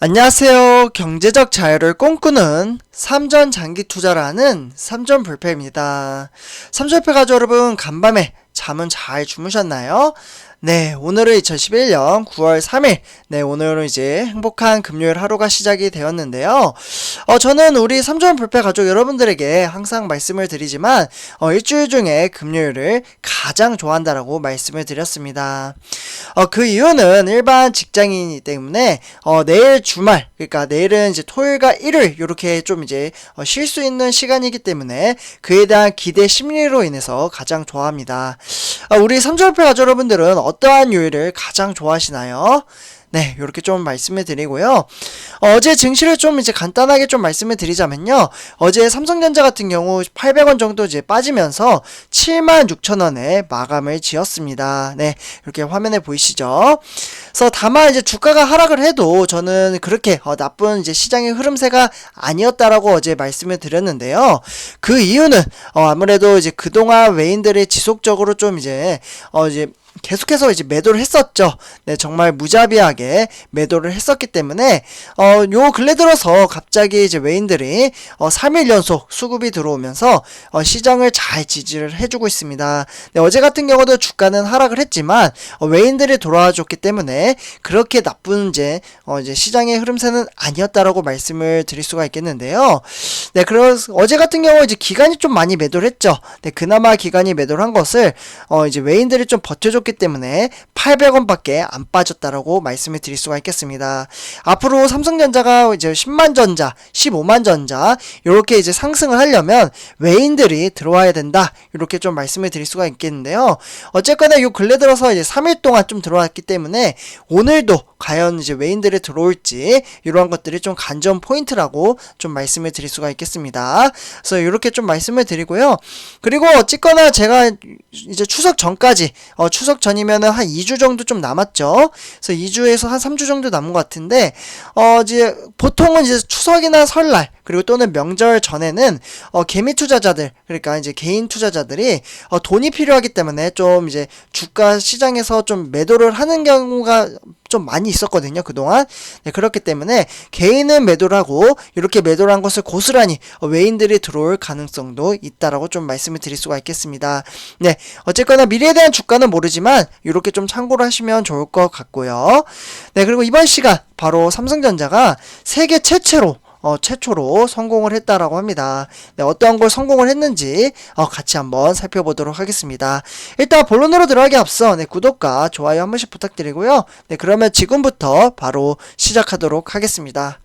안녕하세요. 경제적 자유를 꿈꾸는 삼전 장기 투자라는 삼전 불패입니다. 삼전 불패 가족 여러분, 간밤에 잠은 잘 주무셨나요? 네, 오늘은 2011년 9월 3일. 네, 오늘은 이제 행복한 금요일 하루가 시작이 되었는데요. 어, 저는 우리 삼전 불패 가족 여러분들에게 항상 말씀을 드리지만, 어, 일주일 중에 금요일을 가장 좋아한다라고 말씀을 드렸습니다. 어, 그 이유는 일반 직장인이기 때문에, 어, 내일 주말, 그러니까 내일은 이제 토요일과 일요일, 요렇게 좀 이제, 어, 쉴 수 있는 시간이기 때문에, 그에 대한 기대 심리로 인해서 가장 좋아합니다. 아, 우리 삼절패 가족 여러분들은 어떠한 요일을 가장 좋아하시나요? 네, 이렇게 좀 말씀을 드리고요. 어, 제 증시를 좀 이제 간단하게 좀 말씀을 드리자면요. 어제 삼성전자 같은 경우 800원 정도 이제 빠지면서 76,000원에 마감을 지었습니다. 네, 이렇게 화면에 보이시죠? 그래서 다만 이제 주가가 하락을 해도 저는 그렇게 어, 나쁜 이제 시장의 흐름세가 아니었다라고 어제 말씀을 드렸는데요. 그 이유는 어, 아무래도 이제 그동안 외인들이 지속적으로 좀 이제 어 이제 계속해서 이제 매도를 했었죠. 네, 정말 무자비하게 매도를 했었기 때문에 어, 요 근래 들어서 갑자기 이제 외인들이 어, 3일 연속 수급이 들어오면서 어, 시장을 잘 지지를 해주고 있습니다. 네, 어제 같은 경우도 주가는 하락을 했지만 어, 외인들이 돌아와 줬기 때문에 그렇게 나쁜 이제 어, 이제 시장의 흐름세는 아니었다라고 말씀을 드릴 수가 있겠는데요. 네, 그래서 어제 같은 경우 이제 기간이 좀 많이 매도를 했죠. 네, 그나마 기간이 매도를 한 것을 어, 이제 외인들이 좀 버텨줬 기 때문에 800원밖에 안 빠졌다라고 말씀을 드릴 수가 있겠습니다. 앞으로 삼성전자가 이제 10만 전자, 15만 전자 이렇게 이제 상승을 하려면 외인들이 들어와야 된다. 이렇게 좀 말씀을 드릴 수가 있겠는데요. 어쨌거나 요 근래 들어서 이제 3일 동안 좀 들어왔기 때문에 오늘도 과연 이제 외인들이 들어올지 이러한 것들이 좀 간전 포인트라고 좀 말씀을 드릴 수가 있겠습니다. 그래서 이렇게 좀 말씀을 드리고요. 그리고 어쨌거나 제가 이제 추석 전까지 어, 추석 전이면은 한 2주 정도 좀 남았죠. 그래서 2주에서 한 3주 정도 남은 것 같은데 어 이제 보통은 이제 추석이나 설날 그리고 또는 명절 전에는 어 개미 투자자들 그러니까 이제 개인 투자자들이 어 돈이 필요하기 때문에 좀 이제 주가 시장에서 좀 매도를 하는 경우가 좀 많이 있었거든요 그동안. 네, 그렇기 때문에 개인은 매도를 하고 이렇게 매도를 한 것을 고스란히 어, 외인들이 들어올 가능성도 있다라고 좀 말씀을 드릴 수가 있겠습니다. 네 어쨌거나 미래에 대한 주가는 모르지만 이렇게 좀 참고를 하시면 좋을 것 같고요. 네 그리고 이번 시간 바로 삼성전자가 세계 최초로 어, 최초로 성공을 했다라고 합니다. 네, 어떠한 걸 성공을 했는지 어, 같이 한번 살펴보도록 하겠습니다. 일단 본론으로 들어가기 앞서 네, 구독과 좋아요 한 번씩 부탁드리고요. 네, 그러면 지금부터 바로 시작하도록 하겠습니다.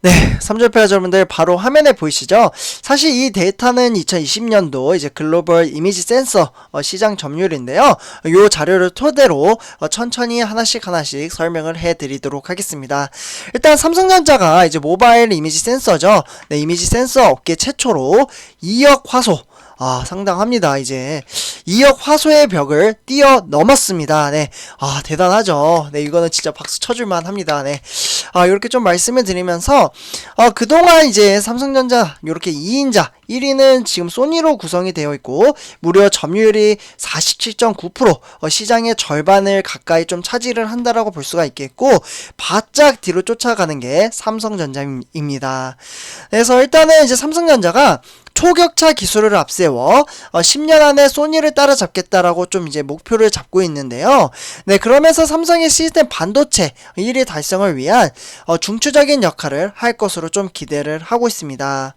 네, 3절패 여러분들 바로 화면에 보이시죠? 사실 이 데이터는 2020년도 이제 글로벌 이미지 센서 어, 시장 점유율인데요. 이 자료를 토대로 어, 천천히 하나씩 하나씩 설명을 해드리도록 하겠습니다. 일단 삼성전자가 이제 모바일 이미지 센서죠. 네, 이미지 센서 업계 최초로 2억 화소 아, 상당합니다. 이제 2억 화소의 벽을 뛰어 넘었습니다. 네. 아, 대단하죠. 네, 이거는 진짜 박수 쳐줄만 합니다. 네. 아, 이렇게 좀 말씀을 드리면서, 어, 그동안 이제 삼성전자, 이렇게 2인자, 1위는 지금 소니로 구성이 되어 있고, 무려 점유율이 47.9%, 어, 시장의 절반을 가까이 좀 차지를 한다라고 볼 수가 있겠고, 바짝 뒤로 쫓아가는 게 삼성전자입니다. 그래서 일단은 이제 삼성전자가 초격차 기술을 앞세워 어, 10년 안에 소니를 따라잡겠다라고 좀 이제 목표를 잡고 있는데요. 네, 그러면서 삼성의 시스템 반도체 1위 달성을 위한 어, 중추적인 역할을 할 것으로 좀 기대를 하고 있습니다.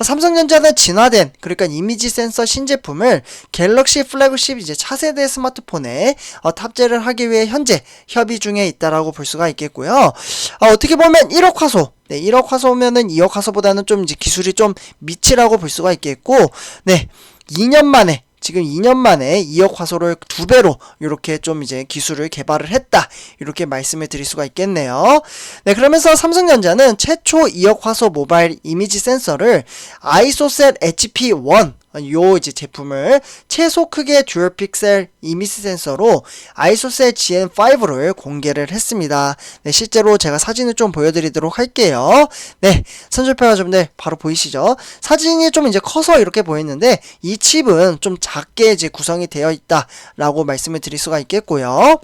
어, 삼성전자는 진화된 그러니까 이미지 센서 신제품을 갤럭시 플래그십 이제 차세대 스마트폰에 어, 탑재를 하기 위해 현재 협의 중에 있다라고 볼 수가 있겠고요. 어, 어떻게 보면 1억 화소 네, 1억 화소면은 2억 화소보다는 좀 이제 기술이 좀 미치라고 볼 수가 있겠고, 네, 2년 만에 지금 2년 만에 2억 화소를 두 배로 이렇게 좀 이제 기술을 개발을 했다. 이렇게 말씀을 드릴 수가 있겠네요. 네, 그러면서 삼성전자는 최초 2억 화소 모바일 이미지 센서를 아이소셋 HP1 요 이제 제품을 최소 크기의 듀얼 픽셀 이미지 센서로 아이소셀 GN5를 공개를 했습니다. 네, 실제로 제가 사진을 좀 보여드리도록 할게요. 네, 선줄패 가족분들 바로 보이시죠? 사진이 좀 이제 커서 이렇게 보이는데 이 칩은 좀 작게 이제 구성이 되어 있다라고 말씀을 드릴 수가 있겠고요.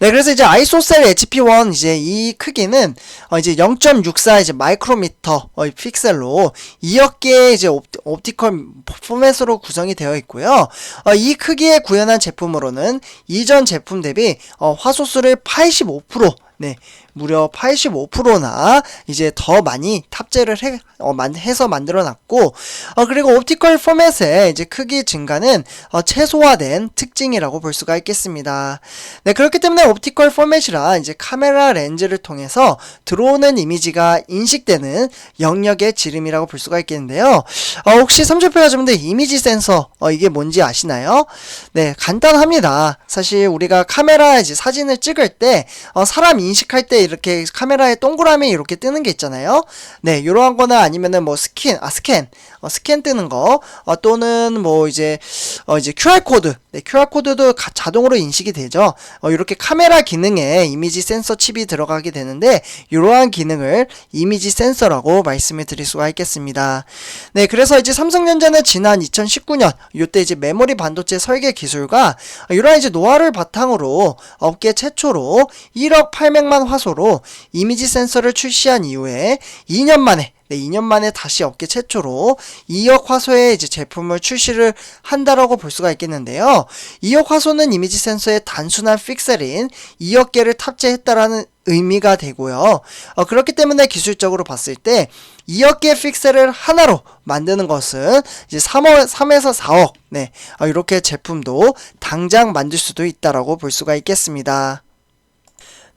네, 그래서 이제 아이소셀 HP1 이제 이 크기는 어 이제 0.64 이제 마이크로미터 어 픽셀로 2억 개의 이제 옵, 옵티컬 포맷으로 구성이 되어 있고요. 어 이 크기에 구현한 제품으로는 이전 제품 대비 어 화소수를 85% 네, 무려 85%나 이제 더 많이 탑재를 해, 어, 만, 해서 만들어 놨고, 어, 그리고 옵티컬 포맷의 이제 크기 증가는 어, 최소화된 특징이라고 볼 수가 있겠습니다. 네, 그렇기 때문에 옵티컬 포맷이라 이제 카메라 렌즈를 통해서 들어오는 이미지가 인식되는 영역의 지름이라고 볼 수가 있겠는데요. 어, 혹시 삼조표 가져분들 이미지 센서, 어, 이게 뭔지 아시나요? 네, 간단합니다. 사실 우리가 카메라 이제 사진을 찍을 때, 어, 사람 인식할 때 이렇게 카메라에 동그라미 이렇게 뜨는 게 있잖아요. 네, 요러한 거나 아니면은 뭐 스킨, 아, 스캔, 어, 스캔 뜨는 거, 어, 또는 뭐 이제, 어, 이제 QR코드, 네, QR코드도 가, 자동으로 인식이 되죠. 어, 이렇게 카메라 기능에 이미지 센서 칩이 들어가게 되는데, 이러한 기능을 이미지 센서라고 말씀을 드릴 수가 있겠습니다. 네, 그래서 이제 삼성전자는 지난 2019년, 요때 이제 메모리 반도체 설계 기술과 이러한 이제 노화를 바탕으로 업계 최초로 1억 800만 화소 로 이미지 센서를 출시한 이후에 2년 만에 네, 2년 만에 다시 업계 최초로 2억 화소의 이제 제품을 출시를 한다라고 볼 수가 있겠는데요. 2억 화소는 이미지 센서의 단순한 픽셀인 2억 개를 탑재했다라는 의미가 되고요. 어, 그렇기 때문에 기술적으로 봤을 때 2억 개의 픽셀을 하나로 만드는 것은 이제 3억, 3에서 4억, 네, 어, 이렇게 제품도 당장 만들 수도 있다라고 볼 수가 있겠습니다.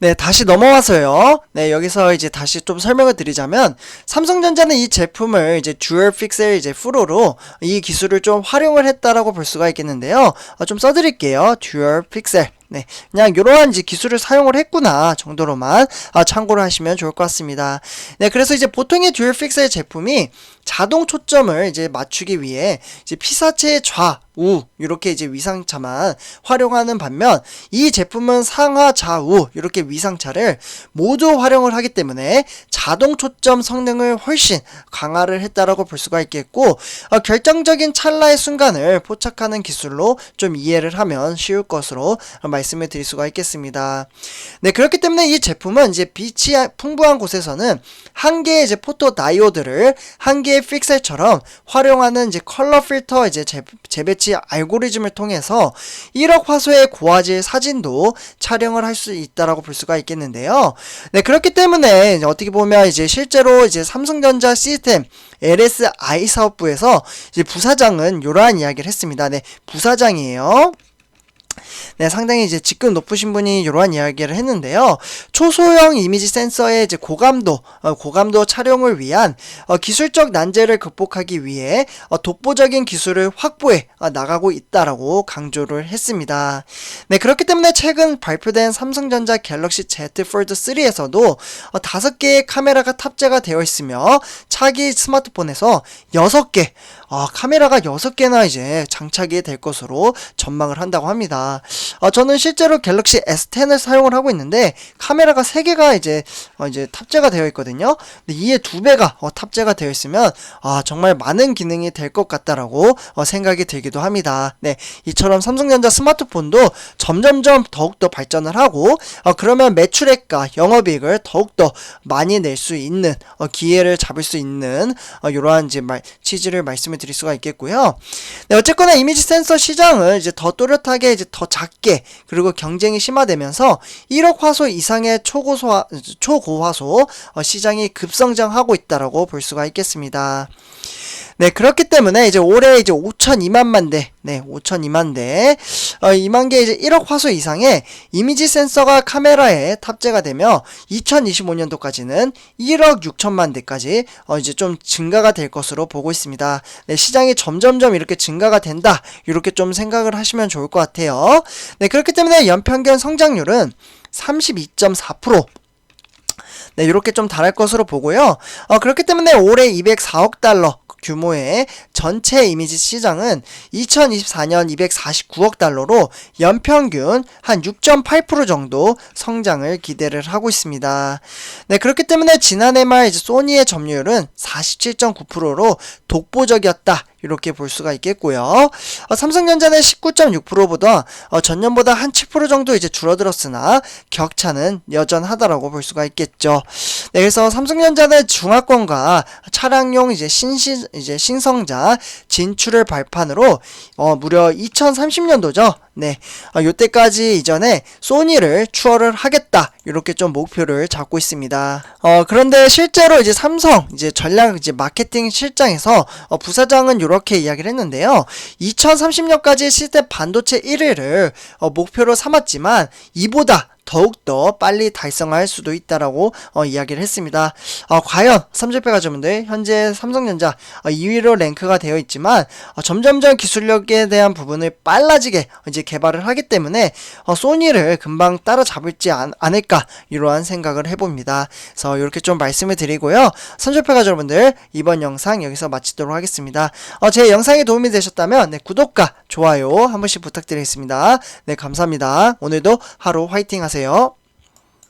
네, 다시 넘어와서요. 네, 여기서 이제 다시 좀 설명을 드리자면, 삼성전자는 이 제품을 이제 듀얼 픽셀 이제 프로로 이 기술을 좀 활용을 했다라고 볼 수가 있겠는데요. 어, 좀 써드릴게요. 듀얼 픽셀. 네, 그냥 이러한 이제 기술을 사용을 했구나 정도로만 아, 참고를 하시면 좋을 것 같습니다. 네, 그래서 이제 보통의 듀얼 픽셀 제품이 자동 초점을 이제 맞추기 위해 이제 피사체의 좌, 우 이렇게 이제 위상차만 활용하는 반면 이 제품은 상하, 좌우 이렇게 위상차를 모두 활용을 하기 때문에 자동 초점 성능을 훨씬 강화를 했다라고 볼 수가 있겠고 어, 결정적인 찰나의 순간을 포착하는 기술로 좀 이해를 하면 쉬울 것으로 말씀을 드릴 수가 있겠습니다. 네 그렇기 때문에 이 제품은 이제 빛이 풍부한 곳에서는 한 개의 이제 포토 다이오드를 한 개의 픽셀처럼 활용하는 이제 컬러 필터 이제 재, 재배 치 알고리즘을 통해서 1억 화소의 고화질 사진도 촬영을 할 수 있다라고 볼 수가 있겠는데요. 네 그렇기 때문에 어떻게 보면 이제 실제로 이제 삼성전자 시스템 LSI 사업부에서 이제 부사장은 이러한 이야기를 했습니다. 네 부사장이에요. 네, 상당히 이제 직급 높으신 분이 이러한 이야기를 했는데요. 초소형 이미지 센서의 이제 고감도, 어, 고감도 촬영을 위한 어, 기술적 난제를 극복하기 위해 어, 독보적인 기술을 확보해 어, 나가고 있다라고 강조를 했습니다. 네, 그렇기 때문에 최근 발표된 삼성전자 갤럭시 Z 폴드 3에서도 어, 5개의 카메라가 탑재가 되어 있으며 차기 스마트폰에서 6개, 어, 카메라가 6개나 이제 장착이 될 것으로 전망을 한다고 합니다. 어, 저는 실제로 갤럭시 S10을 사용을 하고 있는데 카메라가 3개가 이제 어, 이제 탑재가 되어 있거든요. 근데 이에 두 배가 어, 탑재가 되어 있으면 아, 정말 많은 기능이 될 것 같다라고 어, 생각이 들기도 합니다. 네, 이처럼 삼성전자 스마트폰도 점점점 더욱더 발전을 하고 어, 그러면 매출액과 영업이익을 더욱더 많이 낼 수 있는 어, 기회를 잡을 수 있는 어, 이러한 이제 말, 취지를 말씀을 드릴 수가 있겠고요. 네, 어쨌거나 이미지 센서 시장을 이제 더 또렷하게 이제 더 작게 그리고 경쟁이 심화되면서 1억 화소 이상의 초고소 초고화소 어, 시장이 급성장하고 있다라고 볼 수가 있겠습니다. 네, 그렇기 때문에 이제 올해 이제 5천 2만만 대, 네, 5천 2만 대, 어, 2만 개 이제 1억 화소 이상의 이미지 센서가 카메라에 탑재가 되며 2025년도까지는 1억 6천만 대까지 어, 이제 좀 증가가 될 것으로 보고 있습니다. 네, 시장이 점점점 이렇게 증가가 된다, 이렇게 좀 생각을 하시면 좋을 것 같아요. 네, 그렇기 때문에 연평균 성장률은 32.4%, 네, 이렇게 좀 달할 것으로 보고요. 어, 그렇기 때문에 올해 204억 달러 규모의 전체 이미지 시장은 2024년 249억 달러로 연평균 한 6.8% 정도 성장을 기대를 하고 있습니다. 네, 그렇기 때문에 지난해 말 이제 소니의 점유율은 47.9%로 독보적이었다. 이렇게 볼 수가 있겠고요. 어, 삼성전자는 19.6%보다 어, 전년보다 한 7% 정도 이제 줄어들었으나 격차는 여전하다라고 볼 수가 있겠죠. 네, 그래서 삼성전자는 중화권과 차량용 이제 신시 이제 신성자 진출을 발판으로 어, 무려 2030년도죠. 네, 어, 요때까지 이전에 소니를 추월을 하겠다 이렇게 좀 목표를 잡고 있습니다. 어, 그런데 실제로 이제 삼성 이제 전략 이제 마케팅 실장에서 어, 부사장은 이렇게 이야기를 했는데요. 2030년까지 시스템 반도체 1위를 어, 목표로 삼았지만 이보다 더욱더 빨리 달성할 수도 있다라고 어, 이야기를 했습니다. 어, 과연 삼성패 가져분들 현재 삼성전자 어, 2위로 랭크가 되어 있지만 어, 점점점 기술력에 대한 부분을 빨라지게 이제 개발을 하기 때문에 어, 소니를 금방 따라잡을지 않, 않을까 이러한 생각을 해봅니다. 그래서 이렇게 좀 말씀을 드리고요. 삼성패 가져분들 이번 영상 여기서 마치도록 하겠습니다. 어, 제 영상이 도움이 되셨다면 네, 구독과 좋아요 한 번씩 부탁드리겠습니다. 네 감사합니다. 오늘도 하루 화이팅 하세요.